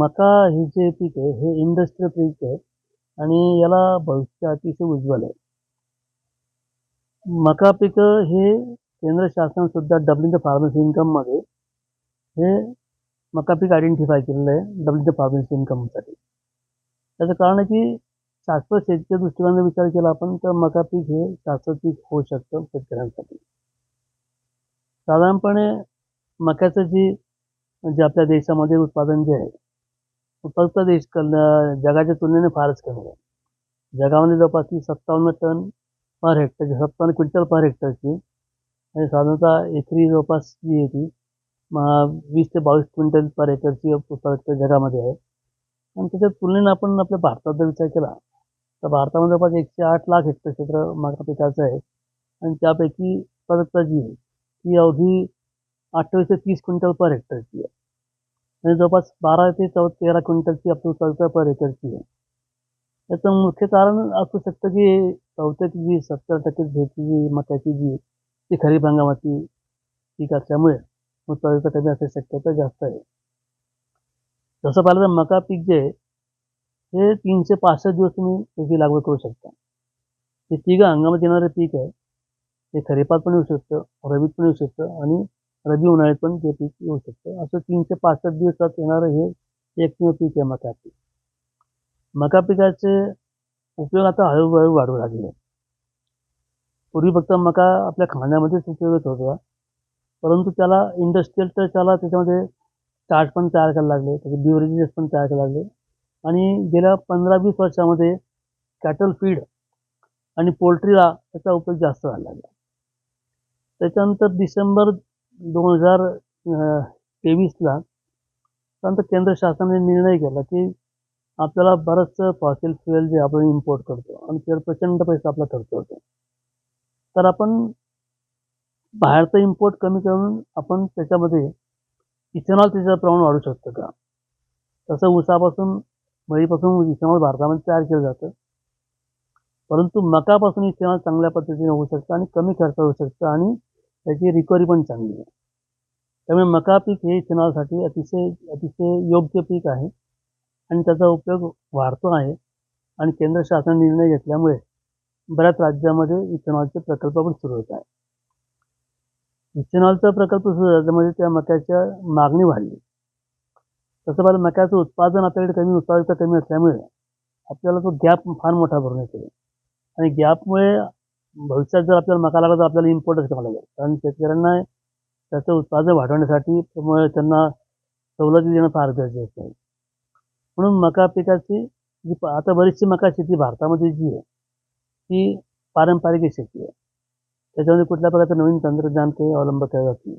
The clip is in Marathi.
मका हे जे पीक आहे हे इंडस्ट्रियल पीक आहे आणि याला भविष्य अतिशय उज्ज्वल आहे. मका पीक हे केंद्र शासन सुद्धा डब्ल्यू द फार्मर्स इन्कममध्ये हे मका पीक आयडेंटिफाय केलेलं आहे डब्ल्यू द फार्मर्स इन्कमसाठी त्याचं कारण आहे की शाश्वत शेतीच्या दृष्टिकोनाने विचार केला आपण तर मका पीक हे शाश्वत पीक होऊ शकतं शेतकऱ्यांसाठी. साधारणपणे मक्याचं जी म्हणजे आपल्या देशामध्ये उत्पादन जे आहे फक्त देश जगाच्या तुलनेने फारच कमी आहे. जगामध्ये जवळपास ती सत्तावन्न टन पर हेक्टर सत्तावन्न क्विंटल पर हेक्टरची आणि साधारणतः एकरी जवळपास जी आहे ती वीस ते बावीस क्विंटल पर हेक्टरची उत्पादकता जगामध्ये आहे. आणि त्याच्या तुलनेनं आपण आपल्या भारतात जर विचार केला तर भारतामध्ये जवळपास एकशे आठ लाख हेक्टर क्षेत्र मका पिकाचं आहे. आणि त्यापैकी उत्पादकता जी आहे ती अवधी अठ्ठावीस ते तीस क्विंटल पर हेक्टरची आहे. म्हणजे जवळपास बारा ते चौ तेरा क्विंटलची आपली उत्पादकता पर एकरची आहे याचं मुख्य कारण असू शकतं की बहुतेक जी सत्तर टक्के शेती जी मक्याची जी ती खरीप हंगामाची पीक असल्यामुळे उत्पादकता कमी असण्याची शक्यता जास्त आहे. जसं पाहिलं तर मका पीक जे आहे हे तीनशे पासष्ट दिवस तुम्ही त्याची लागवड करू शकता. हे तिघं हंगामात येणारे पीक आहे. ते खरीपात पण येऊ शकतं रबीत पण येऊ शकतं आणि रबी उन्हाळ्यात पण ते पीक येऊ शकतं. असं तीनशे पासष्ट दिवसात येणारं हे एकमेव पीक आहे मका पीक. मका पिकाचे उपयोग आता हळूहळू वाढू लागले. पूर्वी फक्त मका आपल्या खाण्यामध्येच उपयोग येत होता परंतु त्याला इंडस्ट्रियल तर त्याला त्याच्यामध्ये चार्ट पण तयार करायला लागले त्याचे बिवरेजेस पण तयार करायला लागले. आणि गेल्या पंधरा वीस वर्षामध्ये कॅटल फीड आणि पोल्ट्रीला त्याचा उपयोग जास्त व्हायला लागला. त्याच्यानंतर डिसेंबर दोन हजार तेवीसला त्यानंतर केंद्र शासनाने निर्णय केला की आपल्याला बरंचसं फॉसिल फ्युएल जे आपण इम्पोर्ट करतो आणि त्यावर प्रचंड पैसा आपला खर्च होतो. तर आपण बाहेरचं इम्पोर्ट कमी करून आपण त्याच्यामध्ये इथेनॉल त्याचं प्रमाण वाढू शकतं का? तसं उसापासून मळीपासून इथेनॉल भारतामध्ये तयार केलं जातं. परंतु मकापासून इथेनॉल चांगल्या पद्धतीने होऊ शकतं आणि कमी खर्च होऊ शकतं आणि त्याची रिकव्हरी पण चांगली आहे. त्यामुळे मका पीक हे इथेनॉलसाठी अतिशय अतिशय योग्य पीक आहे. आणि त्याचा उपयोग वाढतो आहे. आणि केंद्र शासन निर्णय घेतल्यामुळे बऱ्याच राज्यामध्ये इथेनॉलचे प्रकल्प पण सुरू होत आहे इथेनॉलचा प्रकल्प सुरू झाल्यामुळे त्या मक्याच्या मागणी वाढली. तसं पाहिलं मक्याचं उत्पादन आपल्याकडे कमी उत्पादकता कमी असल्यामुळे आपल्याला तो गॅप फार मोठा भरून येतो. आणि गॅपमुळे भविष्यात जर आपल्याला मका लागला तर आपल्याला इम्पोर्टच करावं लागेल. कारण शेतकऱ्यांना त्याचं उत्पादन वाढवण्यासाठी त्यामुळे त्यांना सवलती देणं फार गरजेचं आहे. म्हणून मका पिकाची जी आता बरीचशी मका शेती भारतामध्ये जी आहे ती पारंपरिक शेती आहे. त्याच्यामध्ये कुठल्या प्रकारचं नवीन तंत्रज्ञान काही अवलंब केलं जात नाही.